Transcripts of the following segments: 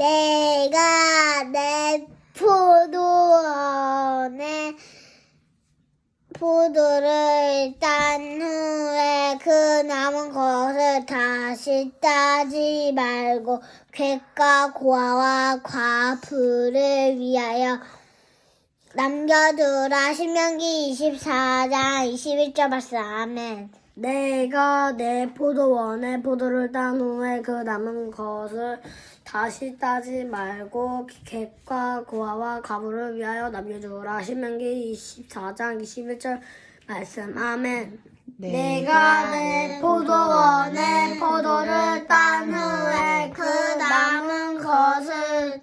내가 내 포도원에 포도를 딴 후에 그 남은 것을 다시 따지 말고 객과 고아와 과부를 위하여 남겨두라. 신명기 24장 21절 말씀. 아멘 내가 내 포도원에 포도를 딴 후에 그 남은 것을 다시 따지 말고 객과 고아와 가부를 위하여 남겨주라. 신명기 24장 21절 말씀. 아멘. 내가 내 포도원에 포도를 딴 후에 그 남은 것을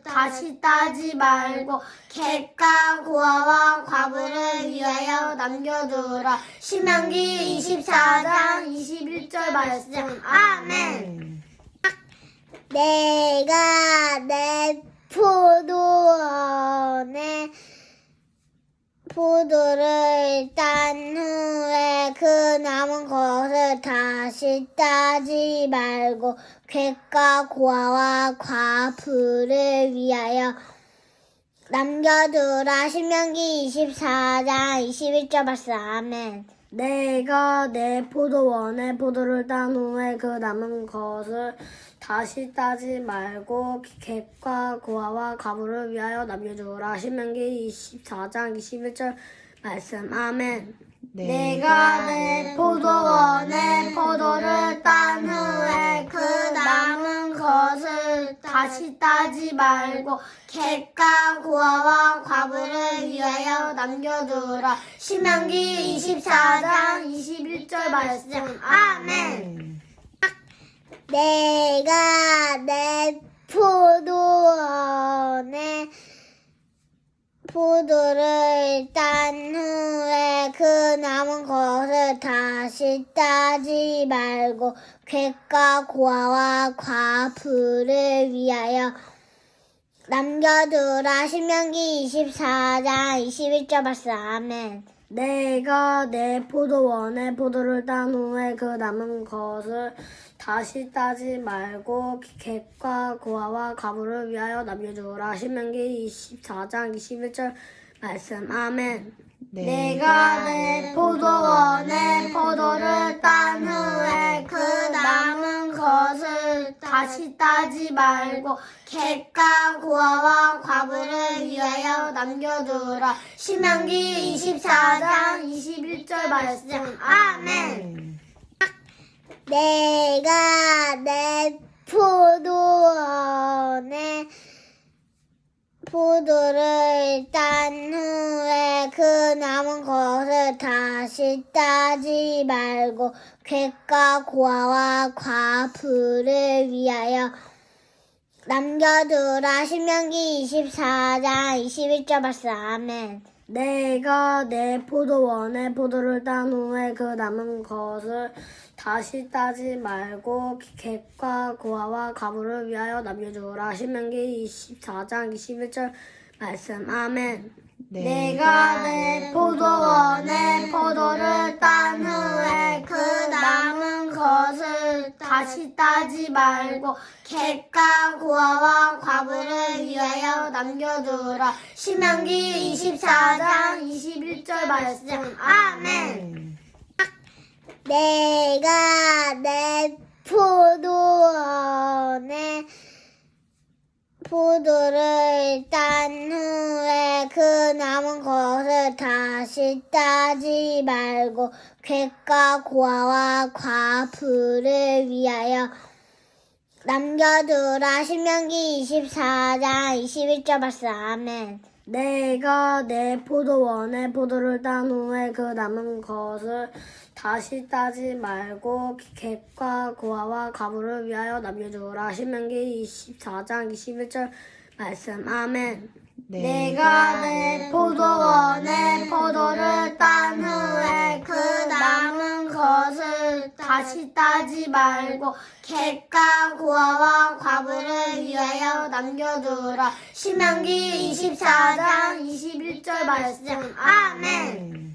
다시 따지 말고 객과 고아와 과부를 위하여 남겨두라. 신명기 24장 21절 말씀. 아멘. 내가 내 포도원에 포도를 딴 후에 그 남은 것을 다시 따지 말고 객과 고아와 과부를 위하여 남겨두라 신명기 24장 21절 말씀 아멘 내가 내 포도원에 포도를 딴 후에 그 남은 것을 다시 따지 말고 객과 고아와 가부를 위하여 남겨주라. 신명기 24장 21절 말씀. 아멘. 내가 내 포도원에 포도를 딴 후에 그 남은 것을 다시 따지 말고 객과 고아와 과부를 위하여 남겨두라. 신명기 24장 21절 말씀. 아멘. 내가 내 포도원에 포도를 딴 후에 그 남은 것을 다시 따지 말고 객과 고아와 과부를 위하여 남겨두라 신명기 24장 21절 말씀 아멘 내가 내 포도원에 포도를 딴 후에 그 남은 것을 다시 따지 말고 객과 고아와 가부를 위하여 남겨주라. 신명기 24장 21절 말씀. 아멘. 내가 내 포도원에 포도를 딴 후에 그 남은 것을 다시 따지 말고 객과 고아와 과부를 위하여 남겨두라. 신명기 24장 21절 말씀. 아멘. 내가 내 포도원에 포도를 딴 후에 그 남은 것을 다시 따지 말고 객과 고아와 과부를 위하여 남겨두라. 신명기 24장 21절 말씀. 아멘 내가 내 포도원에 포도를 딴 후에 그 남은 것을 다시 따지 말고 객과 고아와 가부를 위하여 남겨주라. 신명기 24장 21절 말씀. 아멘. 내가 내 포도원에 포도를 딴 후에 그 다시 따지 말고 객과 고아와 과부를 위하여 남겨두라. 신명기 24장 21절 말씀. 아멘. 내가 내 포도원에 포도를 딴 후에 그 남은 것을 다시 따지 말고 객과 고아와 과부를 위하여 남겨두라 신명기 24장 21절 말씀 아멘 내가 내 포도원에 포도를 딴 후에 그 남은 것을 다시 따지 말고 객과 고아와 가부를 위하여 남겨주라. 신명기 24장 21절 말씀. 아멘. 내가 내 포도 다시 따지 말고 객과 고아와 과부를 위하여 남겨두라. 신명기 24장 21절 말씀. 아멘.